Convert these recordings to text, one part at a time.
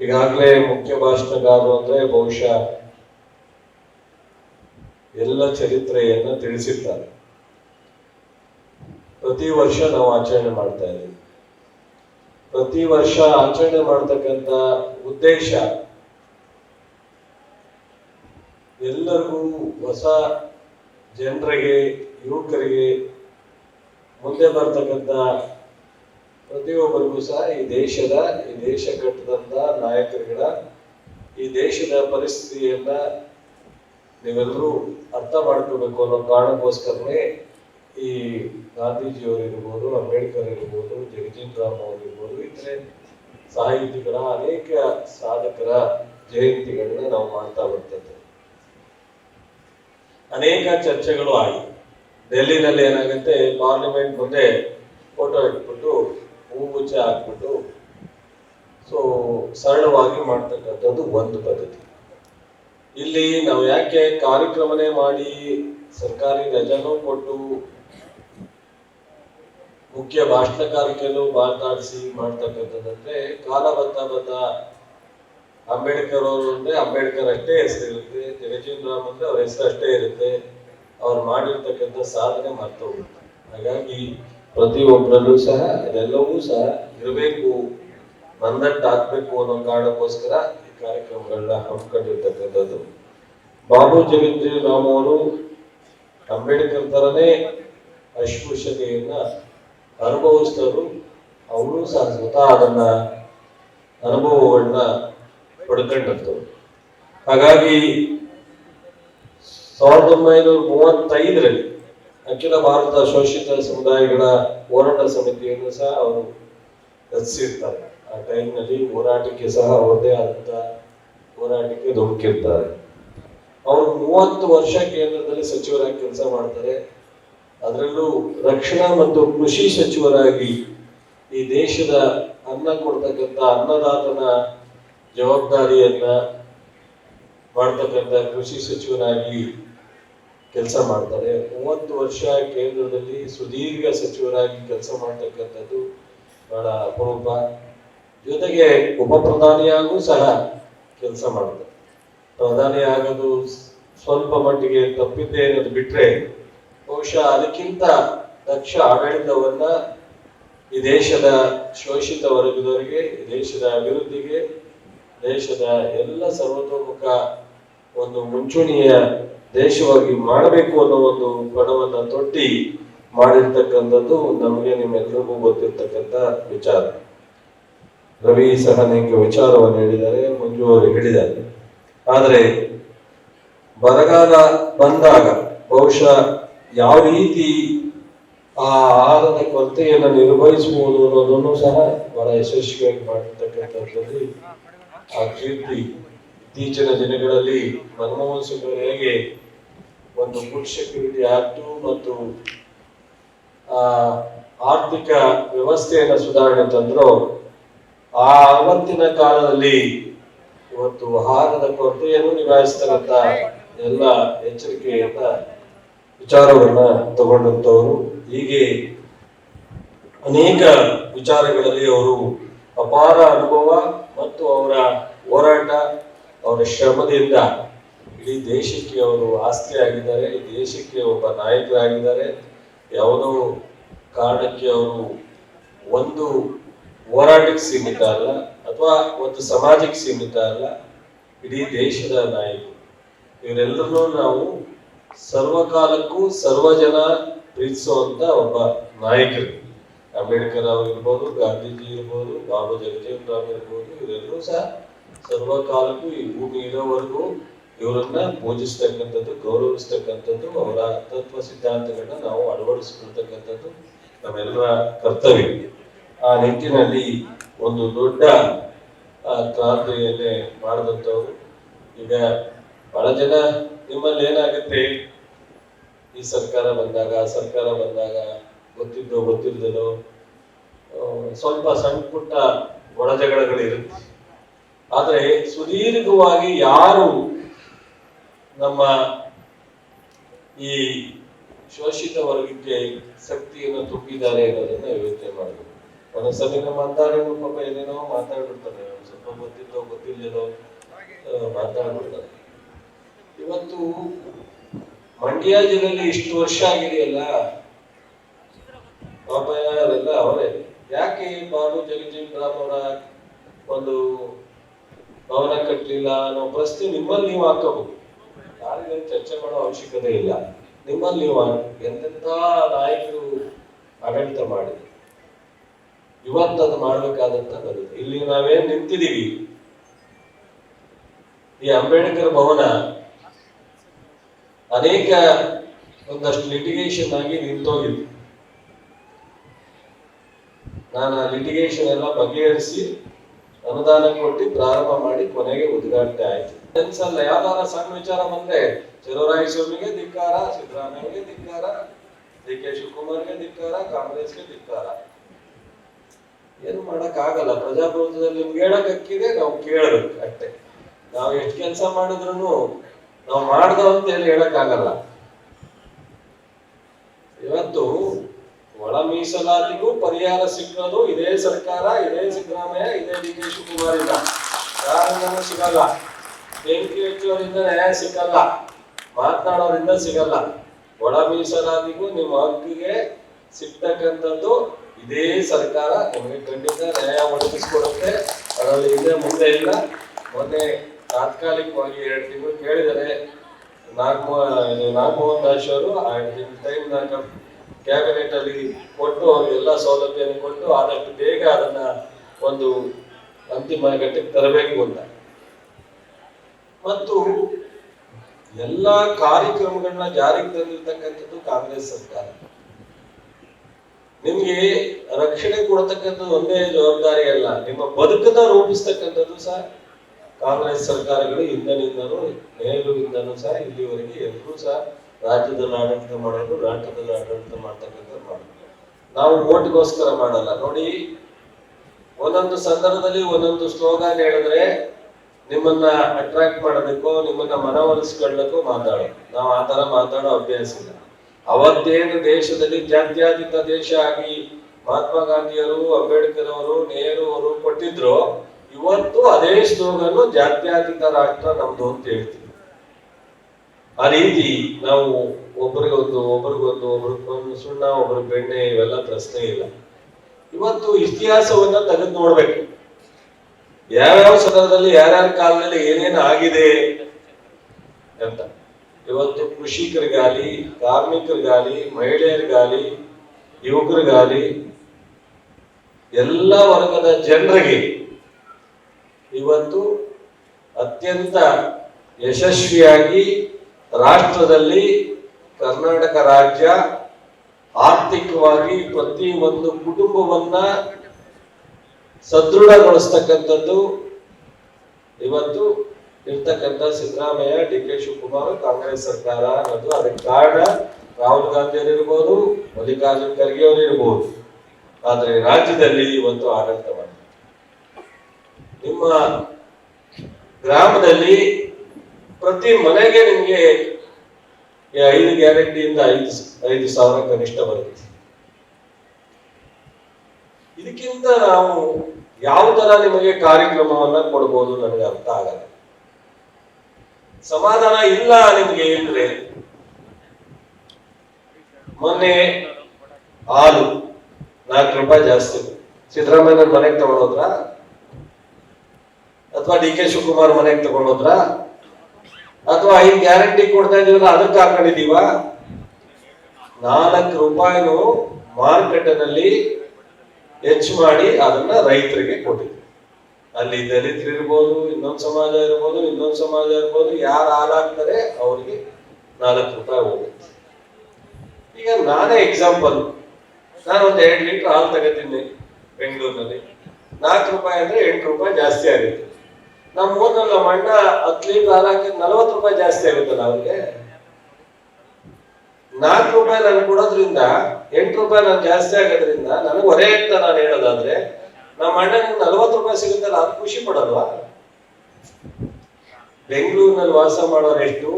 ಈಗಾಗಲೇ ಮುಖ್ಯ ಭಾಷಣಗಾರರು ಅಂದ್ರೆ ಬಹುಶಃ ಎಲ್ಲ ಚರಿತ್ರೆಯನ್ನು ತಿಳಿಸಿದ್ದಾರೆ ಪ್ರತಿ ವರ್ಷ ನಾವು ಆಚರಣೆ ಮಾಡ್ತಾ ಇದ್ದೀವಿ. ಪ್ರತಿ ವರ್ಷ ಆಚರಣೆ ಮಾಡ್ತಕ್ಕಂಥ ಉದ್ದೇಶ ಎಲ್ಲರಿಗೂ ಹೊಸ ಜನರಿಗೆ, ಯುವಕರಿಗೆ ಮುಂದೆ ಬರ್ತಕ್ಕಂಥ ಪ್ರತಿಯೊಬ್ಬರಿಗೂ ಸಹ ಈ ದೇಶದ, ಈ ದೇಶ ಕಟ್ಟದಂತ ನಾಯಕರುಗಳ, ಈ ದೇಶದ ಪರಿಸ್ಥಿತಿಯನ್ನ ನೀವೆಲ್ಲರೂ ಅರ್ಥ ಮಾಡ್ಕೋಬೇಕು ಅನ್ನೋ ಕಾರಣಕ್ಕೋಸ್ಕರನೇ ಈ ಗಾಂಧೀಜಿಯವರು ಇರ್ಬೋದು, ಅಂಬೇಡ್ಕರ್ ಇರ್ಬೋದು ಜಗಜೀನ್ ರಾಮ್ ಅವರಿರ್ಬೋದು ಇತರೆ ಸಾಹಿತಿಗಳ, ಅನೇಕ ಸಾಧಕರ ಜಯಂತಿಗಳನ್ನ ನಾವು ಮಾಡ್ತಾ ಬರ್ತದೆ ಅನೇಕ ಚರ್ಚೆಗಳು ಆಗಿ ಡೆಲ್ಲಿನಲ್ಲಿ ಏನಾಗುತ್ತೆ, ಪಾರ್ಲಿಮೆಂಟ್ ಮುಂದೆ ಫೋಟೋ ಇಟ್ಬಿಟ್ಟು ಹೂಗುಚ್ಚ ಹಾಕ್ಬಿಟ್ಟು ಸೊ ಸರಳವಾಗಿ ಮಾಡ್ತಕ್ಕಂಥದ್ದು ಒಂದು ಪದ್ಧತಿ. ಇಲ್ಲಿ ನಾವು ಯಾಕೆ ಕಾರ್ಯಕ್ರಮನೇ ಮಾಡಿ ಸರ್ಕಾರಿ ರಜಾನೂ ಕೊಟ್ಟು ಮುಖ್ಯ ಭಾಷಣಕಾರಿಕೆಯನ್ನು ಮಾತನಾಡಿಸಿ ಮಾಡ್ತಕ್ಕಂಥದ್ದಂದ್ರೆ ಕಾಲಬದ್ಧ ಬದ್ಧ ಅಂಬೇಡ್ಕರ್ ಅವರು ಅಂದ್ರೆ ಅಂಬೇಡ್ಕರ್ ಅಷ್ಟೇ ಹೆಸರಿರುತ್ತೆ ಜಗಜೀವನ್ ರಾಮ್ ಅಂದ್ರೆ ಅವ್ರ ಹೆಸರು ಅಷ್ಟೇ ಇರುತ್ತೆ, ಅವ್ರು ಮಾಡಿರ್ತಕ್ಕಂಥ ಸಾಧನೆ ಮರ್ತೋಗುತ್ತೆ. ಹಾಗಾಗಿ ಪ್ರತಿಯೊಬ್ಬರಲ್ಲೂ ಸಹ ಇದೆಲ್ಲವೂ ಸಹ ಇರಬೇಕು ಮಂದಟ್ಟು ಹಾಕ್ಬೇಕು ಅನ್ನೋ ಕಾರಣಕ್ಕೋಸ್ಕರ ಈ ಕಾರ್ಯಕ್ರಮಗಳನ್ನ ಹಮ್ಮಿಕೊಂಡಿರ್ತಕ್ಕಂಥದ್ದು. ಬಾಬು ರಾಮ್ ಅವರು ಅಂಬೇಡ್ಕರ್ ತರನೇ ಅಸ್ಪೃಶ್ಯತೆಯನ್ನ ಅನುಭವಿಸಿದವರು ಅವರು ಸಹ ಸ್ವತಃ ಅದನ್ನ ಅನುಭವಗಳನ್ನ ಪಡ್ಕೊಂಡಂಥವ್ರು ಹಾಗಾಗಿ ಸಾವಿರದ ಒಂಬೈನೂರ ಮೂವತ್ತೈದರಲ್ಲಿ ಅಖಿಲ ಭಾರತ ಶೋಷಿತ ಸಮುದಾಯಗಳ ಹೋರಾಟ ಸಮಿತಿಯನ್ನು ಸಹ ಅವರು ರಚಿಸಿರ್ತಾರೆ. ಆ ಟೈಮ್ನಲ್ಲಿ ಹೋರಾಟಕ್ಕೆ ಸಹ ಅವರದೇ ಆದಂತಹ ಹೋರಾಟಕ್ಕೆ ಧುಮುಕಿರ್ತಾರೆ. ಅವರು ಮೂವತ್ತು ವರ್ಷ ಕೇಂದ್ರದಲ್ಲಿ ಸಚಿವರಾಗಿ ಕೆಲಸ ಮಾಡ್ತಾರೆ. ಅದರಲ್ಲೂ ರಕ್ಷಣಾ ಮತ್ತು ಕೃಷಿ ಸಚಿವರಾಗಿ ಈ ದೇಶದ ಅನ್ನ ಕೊಡ್ತಕ್ಕಂಥ ಅನ್ನದಾತನ ಜವಾಬ್ದಾರಿಯನ್ನ ಮಾಡ್ತಕ್ಕಂಥ ಕೃಷಿ ಸಚಿವರಾಗಿ ಕೆಲಸ ಮಾಡ್ತಾರೆ. ಮೂವತ್ತು ವರ್ಷ ಕೇಂದ್ರದಲ್ಲಿ ಸುದೀರ್ಘ ಸಚಿವರಾಗಿ ಕೆಲಸ ಮಾಡ್ತಕ್ಕಂಥದ್ದು ಬಹಳ ಅಪರೂಪ. ಜೊತೆಗೆ ಉಪ ಪ್ರಧಾನಿಯಾಗೂ ಸಹ ಕೆಲಸ ಮಾಡ್ತಾರೆ. ಪ್ರಧಾನಿ ಆಗೋದು ಸ್ವಲ್ಪ ಮಟ್ಟಿಗೆ ತಪ್ಪಿದ್ದೆ ಅನ್ನೋದು ಬಿಟ್ರೆ ಬಹುಶಃ ಅದಕ್ಕಿಂತ ದಕ್ಷ ಆಡಳಿತವನ್ನ ಈ ದೇಶದ ಶೋಷಿತ ವರ್ಗದವರಿಗೆ ದೇಶದ ಅಭಿವೃದ್ಧಿಗೆ, ದೇಶದ ಎಲ್ಲ ಸರ್ವತೋಮುಖ ಒಂದು ಮುಂಚೂಣಿಯ ದೇಶವಾಗಿ ಮಾಡಬೇಕು ಅನ್ನೋ ಒಂದು ಪಣವನ್ನ ತೊಟ್ಟಿ ಮಾಡಿರ್ತಕ್ಕಂಥದ್ದು ನಮಗೆ ನಿಮ್ಮೆಲ್ಲರಿಗೂ ಗೊತ್ತಿರ್ತಕ್ಕಂಥ ವಿಚಾರ. ರವಿ ಸಹ ನಿಮಗೆ ವಿಚಾರವನ್ನು ಹೇಳಿದ್ದಾರೆ, ಮಂಜು ಅವರು ಹೇಳಿದ್ದಾರೆ. ಆದರೆ ಬರಗಾಲ ಬಂದಾಗ ಬಹುಶಃ ಯಾವ ರೀತಿ ಆ ಆಹಾರದ ಕೊರತೆಯನ್ನು ನಿರ್ವಹಿಸಬಹುದು ಅನ್ನೋದನ್ನು ಸಹ ಬಹಳ ಯಶಸ್ವಿಯಾಗಿ ಮಾಡಿರ್ತಕ್ಕಂಥದ್ರಲ್ಲಿ ಆ ಕೀರ್ತಿ ಇತ್ತೀಚಿನ ದಿನಗಳಲ್ಲಿ ಮನಮೋಹನ್ ಸಿಂಗ್ ಅವರು ಹೇಗೆ ಒಂದು ಫುಡ್ ಸೆಕ್ಯೂರಿಟಿ ಆಕ್ಟು ಮತ್ತು ಆರ್ಥಿಕ ವ್ಯವಸ್ಥೆಯನ್ನ ಸುಧಾರಣೆ ತಂದ್ರು, ಆ ಅವತ್ತಿನ ಕಾಲದಲ್ಲಿ ಇವತ್ತು ಆಹಾರದ ಕೊರತೆಯನ್ನು ನಿಭಾಯಿಸ್ತಾರಂತ ಎಲ್ಲ ಎಚ್ಚರಿಕೆಯಿಂದ ವಿಚಾರವನ್ನ ತಗೊಂಡಂತವರು ಹೀಗೆ ಅನೇಕ ವಿಚಾರಗಳಲ್ಲಿ ಅವರು ಅಪಾರ ಅನುಭವ ಮತ್ತು ಅವರ ಹೋರಾಟ ಅವರ ಶ್ರಮದಿಂದ ಇಡೀ ದೇಶಕ್ಕೆ ಅವರು ಆಸ್ತಿ ಆಗಿದ್ದಾರೆ ಈ ದೇಶಕ್ಕೆ ಒಬ್ಬ ನಾಯಕರಾಗಿದ್ದಾರೆ. ಯಾವುದೋ ಕಾರಣಕ್ಕೆ ಅವರು ಒಂದು ಹೋರಾಟಕ್ಕೆ ಸೀಮಿತ ಅಲ್ಲ, ಅಥವಾ ಒಂದು ಸಮಾಜಕ್ಕೆ ಸೀಮಿತ ಅಲ್ಲ, ಇಡೀ ದೇಶದ ನಾಯಕರು. ಇವರೆಲ್ಲರನ್ನೂ ನಾವು ಸರ್ವಕಾಲಕ್ಕೂ ಸರ್ವ ಜನ ಪ್ರೀತಿಸುವಂತ ಒಬ್ಬ ನಾಯಕರು. ಅಂಬೇಡ್ಕರ್ ಅವರು ಇರ್ಬೋದು, ಗಾಂಧೀಜಿ ಇರ್ಬೋದು, ಬಾಬು ಜಗಜೀವನ್ ರಾಮ್ ಇರ್ಬೋದು, ಇವರೆಲ್ಲರೂ ಸಹ ಸರ್ವಕಾಲಕ್ಕೂ ಈ ಭೂಮಿ ಇರೋವರೆಗೂ ಇವರನ್ನ ಪೂಜಿಸ್ತಕ್ಕಂಥದ್ದು, ಗೌರವಿಸ್ತಕ್ಕಂಥದ್ದು, ಅವರ ತತ್ವ ಸಿದ್ಧಾಂತಗಳನ್ನ ನಾವು ಅಳವಡಿಸಿಕೊಳ್ತಕ್ಕಂಥದ್ದು ನಮ್ಮೆಲ್ಲರ ಕರ್ತವ್ಯ. ಆ ನಿಟ್ಟಿನಲ್ಲಿ ಒಂದು ದೊಡ್ಡ ಕ್ರಾಂತಿಯನ್ನೇ ಮಾಡಿದಂಥವ್ರು. ಈಗ ಬಹಳ ಜನ ನಿಮ್ಮಲ್ಲಿ ಏನಾಗುತ್ತೆ? ಈ ಸರ್ಕಾರ ಬಂದಾಗ ಸರ್ಕಾರ ಬಂದಾಗ ಗೊತ್ತಿದ್ದೋ ಗೊತ್ತಿಲ್ಲದೋ ಸ್ವಲ್ಪ ಸಣ್ಣ ಪುಟ್ಟ ಒಳಜಗಳಗಳಿರುತ್ತೆ. ಆದ್ರೆ ಸುದೀರ್ಘವಾಗಿ ಯಾರು ನಮ್ಮ ಈ ಶೋಷಿತ ವರ್ಗಕ್ಕೆ ಶಕ್ತಿಯನ್ನು ತುಂಬಿದ್ದಾರೆ ಅನ್ನೋದನ್ನ ಯೋಚನೆ ಮಾಡಬೇಕು. ಒಂದೊಂದ್ಸಲಿ ನಮ್ಮ ಅಂತಾರೇನು ಪಾಪ ಏನೇನೋ ಮಾತಾಡ್ಬಿಡ್ತಾರೆ. ಸ್ವಲ್ಪ ಗೊತ್ತಿದ್ದೋ ಗೊತ್ತಿಲ್ಲದೋ ಮಾತಾಡ್ಬಿಡ್ತಾರೆ. ಇವತ್ತು ಮಂಡ್ಯ ಜಿಲ್ಲೆಯಲ್ಲಿ ಇಷ್ಟು ವರ್ಷ ಆಗಿದೆಯಲ್ಲ? ಪಾಪ ಅವರೇ. ಯಾಕೆ ಬಾಬು ಜಗಜೀವ್ ರಾಮ್ ಅವರ ಒಂದು ಭವನ ಕಟ್ಟಲಿಲ್ಲ ಅನ್ನೋ ಪ್ರಶ್ನೆ ನಿಮ್ಮಲ್ಲಿ ನೀವು ಹಾಕಬಹುದು. ಯಾರಿಗೂ ಚರ್ಚೆ ಮಾಡೋ ಅವಶ್ಯಕತೆ ಇಲ್ಲ. ನಿಮ್ಮಲ್ಲಿ ನೀವು ಎಂತೆಂಥ ನಾಯಕರು ಆಡಳಿತ ಮಾಡಿ. ಅದು ಮಾಡ್ಬೇಕಾದಂತ ಬರುತ್ತೆ ಇಲ್ಲಿ ನಾವೇನ್ ನಿಂತಿದೀವಿ ಈ ಅಂಬೇಡ್ಕರ್ ಭವನ ಅನೇಕ ಒಂದಷ್ಟು ಲಿಟಿಗೇಷನ್ ಆಗಿ ನಿಂತೋಗಿತ್ತು ನಾನು ಆ ಲಿಟಿಗೇಷನ್ ಎಲ್ಲ ಬಗೆಹರಿಸಿ ಅನುದಾನ ಕೊಟ್ಟು ಪ್ರಾರಂಭ ಮಾಡಿ ಕೊನೆಗೆ ಉದ್ಘಾಟನೆ ಆಯ್ತು. ಅನ್ಸಲ್ಲ ಯಾವ್ದಾರ ಸಣ್ಣ ವಿಚಾರ ಬಂದ್ರೆ ಚಲುವರಾಯ ಸ್ವಾಮಿಗೆ ಧಿಕ್ಕಾರ, ಸಿದ್ದರಾಮಯ್ಯಗೆ ಧಿಕ್ಕಾರ ಡಿ ಕೆ ಶಿವಕುಮಾರ್ಗೆ ಧಿಕ್ಕಾರ, ಕಾಂಗ್ರೆಸ್ಗೆ ಧಿಕ್ಕಾರ. ಏನು ಮಾಡಕ್ ಆಗಲ್ಲ ಪ್ರಜಾಪ್ರಭುತ್ವದಲ್ಲಿ ನಿಮ್ಗೆ ಹೇಳಕ್ ಅಕ್ಕಿದೆ ನಾವು ಕೇಳಬೇಕು ಅಷ್ಟೇ. ನಾವು ಎಷ್ಟು ಕೆಲಸ ಮಾಡಿದ್ರು ನಾವು ಮಾಡ್ದ ಅಂತ ಹೇಳಿ ಹೇಳಕ್ ಆಗಲ್ಲ ಇವತ್ತು ಒಳ ಮೀಸಲಾತಿಗೂ ಪರಿಹಾರ ಸಿಕ್ಕೋದು ಇದೇ ಸರ್ಕಾರ, ಇದೇ ಸಿದ್ದರಾಮಯ್ಯ, ಇದೇ ಡಿ ಕೆ ಶಿವಕುಮಾರ್ ಇಲ್ಲ ಯಾರಿಂದನೂ ಸಿಗಲ್ಲ. ಬೆಂಕಿ ಹೆಚ್ಚೋರಿಂದ ನ್ಯಾಯ ಸಿಗಲ್ಲ. ಮಾತನಾಡೋರಿಂದ ಸಿಗಲ್ಲ. ಒಳ ಮೀಸಲಾತಿಗೂ ನಿಮ್ಮ ಹಕ್ಕಿಗೆ ಸಿಗ್ತಕ್ಕಂಥದ್ದು ಇದೇ ಸರ್ಕಾರ. ನಿಮಗೆ ಖಂಡಿತ ನ್ಯಾಯ ಒದಗಿಸ್ಕೊಡುತ್ತೆ. ಅದರಲ್ಲಿ ಹಿಂದೆ ಮುಂದೆ ಇಲ್ಲ. ಮೊನ್ನೆ ತಾತ್ಕಾಲಿಕವಾಗಿ ಎರಡು ತಿಂಗಳು ಕೇಳಿದರೆ ನಾಗಮೋಹನ್ ನಾಗಮೋಹನ್ ದಾಸ್ ಅವರು, ಆ ಟೈಮ್ ಕ್ಯಾಬಿನೆಟ್ ಅಲ್ಲಿ ಕೊಟ್ಟು ಅವ್ರಿಗೆ ಎಲ್ಲ ಸೌಲಭ್ಯವನ್ನು ಕೊಟ್ಟು ಆದಷ್ಟು ಬೇಗ ಅದನ್ನ ಒಂದು ಅಂತಿಮ ಘಟ್ಟಕ್ಕೆ ತರಬೇಕು ಅಂತ. ಮತ್ತು ಎಲ್ಲ ಕಾರ್ಯಕ್ರಮಗಳನ್ನ ಜಾರಿಗೆ ತಂದಿರತಕ್ಕಂಥದ್ದು ಕಾಂಗ್ರೆಸ್ ಸರ್ಕಾರ. ನಿಮ್ಗೆ ರಕ್ಷಣೆ ಕೊಡತಕ್ಕಂಥದ್ದು ಒಂದೇ ಜವಾಬ್ದಾರಿ ಅಲ್ಲ, ನಿಮ್ಮ ಬದುಕನ್ನ ರೂಪಿಸ್ತಕ್ಕಂಥದ್ದು ಸಹ ಕಾಂಗ್ರೆಸ್ ಸರ್ಕಾರಗಳು ಹಿಂದಿನಿಂದನೂ ನೆಹರುವಿಂದನೂ ಸಹ ಇಲ್ಲಿವರೆಗೆ ಎಲ್ಲರೂ ಸಹ ರಾಜ್ಯದಲ್ಲಿ ಆಡಳಿತ ಮಾಡೋದು, ರಾಷ್ಟ್ರದಲ್ಲಿ ಆಡಳಿತ ಮಾಡ್ತಕ್ಕಂಥ ಮಾಡೋದು ನಾವು ಓಟ್ಗೋಸ್ಕರ ಮಾಡಲ್ಲ. ನೋಡಿ, ಒಂದೊಂದು ಸಂದರ್ಭದಲ್ಲಿ ಒಂದೊಂದು ಸ್ಲೋಗಾನ್ ಹೇಳಿದ್ರೆ ನಿಮ್ಮನ್ನ ಅಟ್ರಾಕ್ಟ್ ಮಾಡಬೇಕು, ನಿಮ್ಮನ್ನ ಮನವೊಲಿಸ್ಕೊಳ್ಳಕ್ಕೂ ಮಾತಾಡೋದು. ನಾವು ಆ ತರ ಮಾತಾಡೋ ಅಭ್ಯಾಸ ಇಲ್ಲ. ಅವತ್ತೇನು ದೇಶದಲ್ಲಿ ಜಾತ್ಯಾತೀತ ದೇಶ ಆಗಿ ಮಹಾತ್ಮ ಗಾಂಧಿಯವರು, ಅಂಬೇಡ್ಕರ್ ಅವರು, ನೆಹರು ಅವರು ಕೊಟ್ಟಿದ್ರು, ಇವತ್ತು ಅದೇ ಸ್ಲೋಗನ್ನು ಜಾತ್ಯಾತೀತ ರಾಷ್ಟ್ರ ನಮ್ದು ಅಂತ ಹೇಳ್ತೀವಿ. ಆ ರೀತಿ ನಾವು ಒಬ್ರಿಗೊಂದು ಒಬ್ರಿಗೊಂದು ಒಬ್ರಿಗೊಂದು ಸುಣ್ಣ ಒಬ್ರು ಬೆಣ್ಣೆ, ಇವೆಲ್ಲ ಪ್ರಶ್ನೆ ಇಲ್ಲ. ಇವತ್ತು ಇತಿಹಾಸವನ್ನ ತೆಗೆದು ನೋಡ್ಬೇಕು. ಯಾವ್ಯಾವ ಸಂದರ್ಭದಲ್ಲಿ ಯಾರ್ಯಾರ ಕಾಲದಲ್ಲಿ ಏನೇನು ಆಗಿದೆ ಅಂತ. ಇವತ್ತು ಕೃಷಿಕರಿಗಾಲಿ ಕಾರ್ಮಿಕರಿಗಾಲಿ ಮಹಿಳೆಯರಿಗಾಲಿ ಯುವಕರಿಗಾಲಿ ಎಲ್ಲ ವರ್ಗದ ಜನರಿಗೆ ಇವತ್ತು ಅತ್ಯಂತ ಯಶಸ್ವಿಯಾಗಿ ರಾಷ್ಟ್ರದಲ್ಲಿ ಕರ್ನಾಟಕ ರಾಜ್ಯ ಆರ್ಥಿಕವಾಗಿ ಪ್ರತಿ ಒಂದು ಕುಟುಂಬವನ್ನ ಸದೃಢಗೊಳಿಸ್ತಕ್ಕಂಥದ್ದು. ಇವತ್ತು ಇರ್ತಕ್ಕಂಥ ಸಿದ್ದರಾಮಯ್ಯ, ಡಿ ಕೆ ಶಿವಕುಮಾರ್, ಕಾಂಗ್ರೆಸ್ ಸರ್ಕಾರ ಅನ್ನೋದು ಅದಕ್ಕೆ ಕಾರಣ ರಾಹುಲ್ ಗಾಂಧಿ ಇರ್ಬೋದು, ಮಲ್ಲಿಕಾರ್ಜುನ್ ಖರ್ಗೆ ಅವರು ಇರ್ಬೋದು. ಆದ್ರೆ ರಾಜ್ಯದಲ್ಲಿ ಇವತ್ತು ಆಡಳಿತ ಮಾಡಿ ನಿಮ್ಮ ಗ್ರಾಮದಲ್ಲಿ ಪ್ರತಿ ಮನೆಗೆ ನಿಮಗೆ ಐದು ಗ್ಯಾರಂಟಿಯಿಂದ ಐದು ಐದು ಸಾವಿರ ಕನಿಷ್ಠ ಬರುತ್ತೆ. ಇದಕ್ಕಿಂತ ನಾವು ಯಾವ ತರ ನಿಮಗೆ ಕಾರ್ಯಕ್ರಮವನ್ನ ಕೊಡ್ಬೋದು ನನಗೆ ಅರ್ಥ ಆಗಲ್ಲ. ಸಮಾಧಾನ ಇಲ್ಲ ನಿಮ್ಗೆ ಇದ್ರೆ ಮೊನ್ನೆ ಹಾಲು ನಾಲ್ಕು ರೂಪಾಯಿ ಜಾಸ್ತಿ. ಸಿದ್ದರಾಮಯ್ಯ ಮನೆಗೆ ತಗೊಂಡೋದ್ರ ಅಥವಾ ಡಿ ಕೆ ಶಿವಕುಮಾರ್ ಮನೆಗೆ ತಗೊಂಡೋದ್ರ ಅಥವಾ ಐದು ಗ್ಯಾರಂಟಿ ಕೊಡ್ತಾ ಇದೀವಲ್ಲ ಅದಕ್ಕೆ ಹಾಕೊಂಡಿದೀವ ನಾಲ್ಕು ರೂಪಾಯಿನು ಮಾರುಕಟ್ಟೆನಲ್ಲಿ ಹೆಚ್ಚು ಮಾಡಿ ಅದನ್ನ ರೈತರಿಗೆ ಕೊಟ್ಟಿದ್ವಿ ಅಲ್ಲಿ ದಲಿತರಿರ್ಬೋದು ಇನ್ನೊಂದು ಸಮಾಜ ಇರ್ಬೋದು, ಇನ್ನೊಂದು ಸಮಾಜ ಇರ್ಬೋದು, ಯಾರು ಹಾಲಾಗ್ತಾರೆ ಅವ್ರಿಗೆ ನಾಲ್ಕು ರೂಪಾಯಿ ಹೋಗುತ್ತೆ. ಈಗ ನಾನೇ ಎಕ್ಸಾಂಪಲ್ ನಾನು ಒಂದು ಎರಡು ಲೀಟರ್ ಹಾಲು ತಗೋತೀನಿ ಬೆಂಗಳೂರಿನಲ್ಲಿ. ನಾಲ್ಕು ರೂಪಾಯಿ ಅಂದ್ರೆ ಎಂಟು ರೂಪಾಯಿ ಜಾಸ್ತಿ ಆಗುತ್ತೆ. ನಮ್ಮ ಊರಿನಲ್ಲಿ ನಮ್ಮ ಅಣ್ಣ ಹತ್ತು ಲೀಟರ್ ಹಾಲು ಹಾಕಿದ್ರೆ ನಲವತ್ತು ರೂಪಾಯಿ ಜಾಸ್ತಿ ಆಗುತ್ತಲ್ಲ ಅವ್ರಿಗೆ ನಾಲ್ಕು ರೂಪಾಯಿ ನಾನು ಕೊಡೋದ್ರಿಂದ, ಎಂಟು ರೂಪಾಯಿ ನಾನು ಜಾಸ್ತಿ ಆಗೋದ್ರಿಂದ ನನಗೆ ಹೊರೆ ಅಂತ ನಾನು ಹೇಳೋದಾದ್ರೆ ನಮ್ಮ ಅಣ್ಣನಿಗೆ ನಲವತ್ತು ರೂಪಾಯಿ ಸಿಗುತ್ತಲ್ಲ ಅದು ಖುಷಿ ಪಡಲ್ವಾ? ಬೆಂಗಳೂರಿನಲ್ಲಿ ವಾಸ ಮಾಡೋರು ಎಷ್ಟು?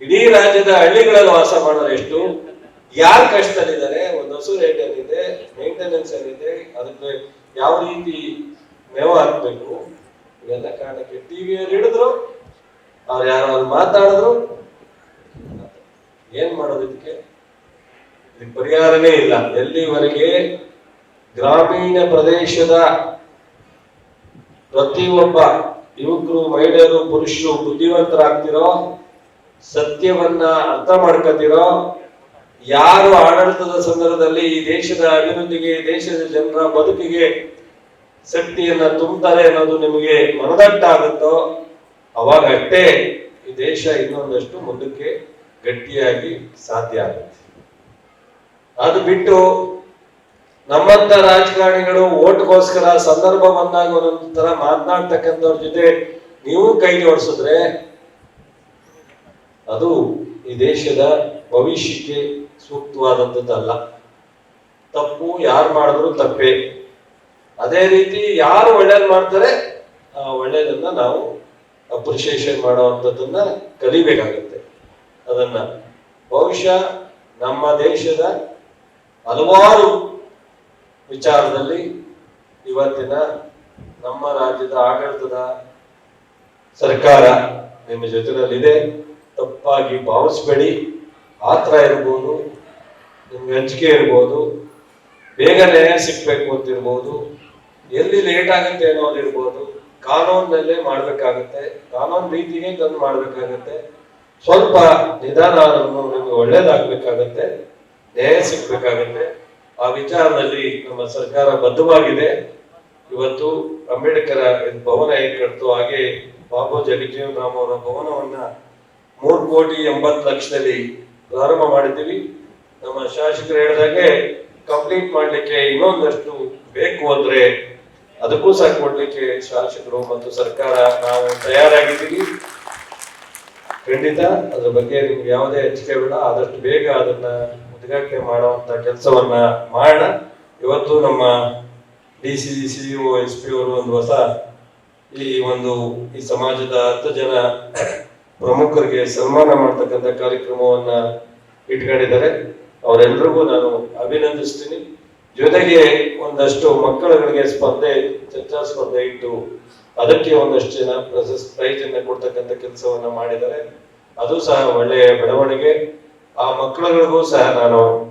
ಇಡೀ ರಾಜ್ಯದ ಹಳ್ಳಿಗಳಲ್ಲಿ ವಾಸ ಮಾಡೋರು ಎಷ್ಟು? ಯಾರು ಕಷ್ಟದಲ್ಲಿದ್ದಾರೆ? ಒಂದು ಹಸು ರೇಟ್ ಏನಿದೆ? ಮೇಂಟೆನೆನ್ಸ್ ಏನಿದೆ? ಅದಕ್ಕೆ ಯಾವ ರೀತಿ ಮೇವು ಹಾಕ್ಬೇಕು? ಇವೆಲ್ಲ ಕಾರಣಕ್ಕೆ ಟಿವಿಯಲ್ಲಿ ಹಿಡಿದ್ರು, ಅವ್ರು ಯಾರೋ ಅಲ್ಲಿ ಮಾತಾಡಿದ್ರು. ಏನ್ ಮಾಡೋದು ಇದಕ್ಕೆ? ಇದಕ್ಕೆ ಪರಿಹಾರನೇ ಇಲ್ಲ. ಎಲ್ಲಿವರೆಗೆ ಗ್ರಾಮೀಣ ಪ್ರದೇಶದ ಪ್ರತಿಯೊಬ್ಬ ಯುವಕರು, ಮಹಿಳೆಯರು, ಪುರುಷರು ಬುದ್ಧಿವಂತರಾಗ್ತಿರೋ, ಸತ್ಯವನ್ನ ಅರ್ಥ ಮಾಡ್ಕೋತಿರೋ, ಯಾರು ಆಡಳಿತದ ಸಂದರ್ಭದಲ್ಲಿ ಈ ದೇಶದ ಅಭಿವೃದ್ಧಿಗೆ, ದೇಶದ ಜನರ ಬದುಕಿಗೆ ಶಕ್ತಿಯನ್ನ ತುಂಬುತ್ತಾರೆ ಅನ್ನೋದು ನಿಮಗೆ ಮನದಟ್ಟಾಗುತ್ತೋ, ಅವಾಗ ಅಷ್ಟೇ ಈ ದೇಶ ಇನ್ನೊಂದಷ್ಟು ಮುಂದಕ್ಕೆ ಗಟ್ಟಿಯಾಗಿ ಸಾಧ್ಯ ಆಗುತ್ತೆ. ಅದು ಬಿಟ್ಟು ನಮ್ಮಂತ ರಾಜಕಾರಣಿಗಳು ಓಟ್ಗೋಸ್ಕರ ಸಂದರ್ಭ ಬಂದಾಗ ಒಂದೊಂದು ತರ ಮಾತನಾಡ್ತಕ್ಕಂಥವ್ರ ಜೊತೆ ನೀವು ಕೈ ಜೋಡಿಸಿದ್ರೆ ಅದು ಈ ದೇಶದ ಭವಿಷ್ಯಕ್ಕೆ ಸೂಕ್ತವಾದಂಥದ್ದಲ್ಲ ತಪ್ಪು ಯಾರು ಮಾಡಿದ್ರು ತಪ್ಪೇ. ಅದೇ ರೀತಿ ಯಾರು ಒಳ್ಳೇದ್ ಮಾಡ್ತಾರೆ, ಆ ಒಳ್ಳೇದನ್ನ ನಾವು ಅಪ್ರಿಸಿಯೇಷನ್ ಮಾಡುವಂಥದ್ದನ್ನ ಕಲಿಬೇಕಾಗುತ್ತೆ. ಅದನ್ನ ಬಹುಶಃ ನಮ್ಮ ದೇಶದ ಹಲವಾರು ವಿಚಾರದಲ್ಲಿ ಇವತ್ತಿನ ನಮ್ಮ ರಾಜ್ಯದ ಆಡಳಿತದ ಸರ್ಕಾರ ನಿಮ್ಮ ಜೊತೆನಲ್ಲಿದೆ. ತಪ್ಪಾಗಿ ಭಾವಿಸ್ಬೇಡಿ ಆತರ ಇರ್ಬೋದು, ನಿಮ್ಗೆ ಹಂಚಿಕೆ ಇರ್ಬೋದು ಬೇಗ ನ್ಯಾಯ ಸಿಗ್ಬೇಕು ಅಂತ ಇರ್ಬೋದು. ಎಲ್ಲಿ ಲೇಟ್ ಆಗುತ್ತೆ ಅನ್ನೋದಿರ್ಬೋದು ಕಾನೂನಲ್ಲೇ ಮಾಡ್ಬೇಕಾಗತ್ತೆ. ಕಾನೂನು ರೀತಿಗೆ ತಂದು ಮಾಡ್ಬೇಕಾಗತ್ತೆ. ಸ್ವಲ್ಪ ನಿಧಾನ ನಿಮ್ಗೆ ಒಳ್ಳೇದಾಗ್ಬೇಕಾಗತ್ತೆ. ನ್ಯಾಯ ಸಿಗ್ಬೇಕಾಗತ್ತೆ. ಆ ವಿಚಾರದಲ್ಲಿ ನಮ್ಮ ಸರ್ಕಾರ ಬದ್ಧವಾಗಿದೆ. ಇವತ್ತು ಅಂಬೇಡ್ಕರ್ ಭವನ ಹೇಗೆ ಕಟ್ತು, ಹಾಗೆ ಬಾಬು ಜಗಜೀವನ್ ರಾಮ್ ಅವರ ಭವನವನ್ನ ಮೂರು ಕೋಟಿ ಎಂಬತ್ತು ಲಕ್ಷದಲ್ಲಿ ಪ್ರಾರಂಭ ಮಾಡಿದ್ದೀವಿ. ನಮ್ಮ ಶಾಸಕರು ಹೇಳಿದಾಗೆ ಕಂಪ್ಲೀಟ್ ಮಾಡ್ಲಿಕ್ಕೆ ಇನ್ನೊಂದಷ್ಟು ಬೇಕು ಅಂದ್ರೆ ಅದಕ್ಕೂ ಸಹ ಕೊಡ್ಲಿಕ್ಕೆ ಶಾಸಕರು ಮತ್ತು ಸರ್ಕಾರ, ನಾವು ತಯಾರಾಗಿದ್ದೀವಿ. ಖಂಡಿತ ಅದ್ರ ಬಗ್ಗೆ ನಿಮ್ಗೆ ಯಾವುದೇ ಎಚ್ಚರಿಕೆ ಬೇಡ. ಆದಷ್ಟು ಬೇಗ ಅದನ್ನ ಉದ್ಘಾಟನೆ ಮಾಡುವಂತ ಕೆಲಸವನ್ನ ಮಾಡೋಣ. ಇವತ್ತು ನಮ್ಮ D C CEO S P ಅವರು ಒಂದು ಹೊಸ ಈ ಒಂದು ಈ ಸಮಾಜದ ಹತ್ತು ಜನ ಪ್ರಮುಖರಿಗೆ ಸನ್ಮಾನ ಮಾಡ್ತಕ್ಕಂಥ ಕಾರ್ಯಕ್ರಮವನ್ನ ಇಟ್ಕೊಂಡಿದ್ದಾರೆ. ಅವರೆಲ್ಲರಿಗೂ ನಾನು ಅಭಿನಂದಿಸ್ತೀನಿ. ಜೊತೆಗೆ ಒಂದಷ್ಟು ಮಕ್ಕಳುಗಳಿಗೆ ಸ್ಪರ್ಧೆ, ಚರ್ಚಾ ಸ್ಪರ್ಧೆ ಇಟ್ಟು ಅದಕ್ಕೆ ಒಂದಷ್ಟು ಜನ ಪ್ರಶಸ್ತಿ ಪ್ರೈಜ್ ಅನ್ನ ಕೊಡ್ತಕ್ಕಂಥ ಕೆಲಸವನ್ನ ಮಾಡಿದ್ದಾರೆ. ಅದು ಸಹ ಒಳ್ಳೆಯ ಬೆಳವಣಿಗೆ. ಆ ಮಕ್ಕಳುಗಳಿಗೂ ಸಹ ನಾನು